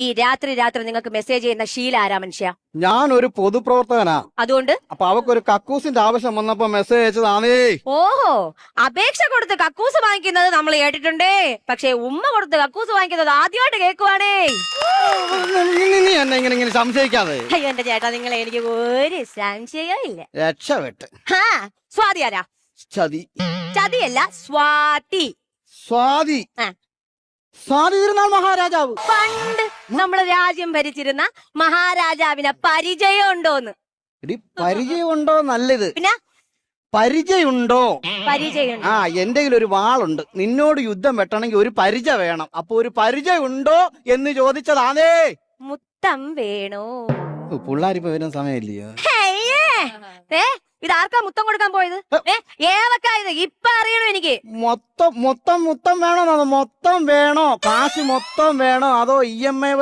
ഈ രാത്രി രാത്രി നിങ്ങൾക്ക് മെസ്സേജ് ചെയ്യുന്ന ശീല ആരാ മനുഷ്യ? ഞാൻ ഒരു പൊതുപ്രവർത്തകനാ. അതുകൊണ്ട്? അപ്പൊ അവക്ക് ഒരു കക്കൂസിന്റെ ആവശ്യം വന്നപ്പോ മെസ്സേജ് അയച്ചതാണേ. ഓഹോ അപേക്ഷ കൊടുത്ത് കക്കൂസ് വാങ്ങിക്കുന്നത് നമ്മൾ കേട്ടിട്ടുണ്ടേ. പക്ഷേ ഉമ്മ കൊടുത്ത് കക്കൂസ് വാങ്ങിക്കുന്നത് ആദ്യമായിട്ട് കേൾക്കുവാണേ. നീ നീ എന്നെ ഇങ്ങനെ ഇങ്ങനെ സംശയിക്കാതെ. അയ്യോ എന്റെ ചേട്ടാ നിങ്ങളെ എനിക്ക് ഒരു സംശയവും ഇല്ല. രക്ഷപ്പെട്ട് ഹാ സ്വാതി ആരാ? ചതി. ചതിയല്ല സ്വാതി. സ്വാതി. ആ. സ്വാതി തിരുനാൾ മഹാരാജാവ്. പണ്ട് നമ്മൾ രാജ്യം ഭരിച്ചിരുന്ന മഹാരാജാവിനെ പരിചയം ഉണ്ടോന്ന് എടി പരിചയമുണ്ടോ നല്ലത്? പിന്നെ? പരിചയുണ്ടോ പരിചയം ആ എന്റെ ഒരു വാളുണ്ട്. നിന്നോട് യുദ്ധം വെട്ടണമെങ്കിൽ ഒരു പരിചയ വേണം. അപ്പൊ ഒരു പരിചയം ഉണ്ടോ എന്ന് ചോദിച്ചതാണേ. മുത്തം വേണോ? പിള്ളാരിപ്പോ വരുന്ന സമയമില്ലയോ. ഏ ഇതാർക്കാ മുത്തം കൊടുക്കാൻ പോയത്? ഏതൊക്കെ ഇത്? ഇപ്പൊ അറിയണോ എനിക്ക്. മൊത്തം മൊത്തം മുത്തം വേണോ മൊത്തം വേണോ? കാശ് മൊത്തം വേണോ? അതോ ഇ എം ഐ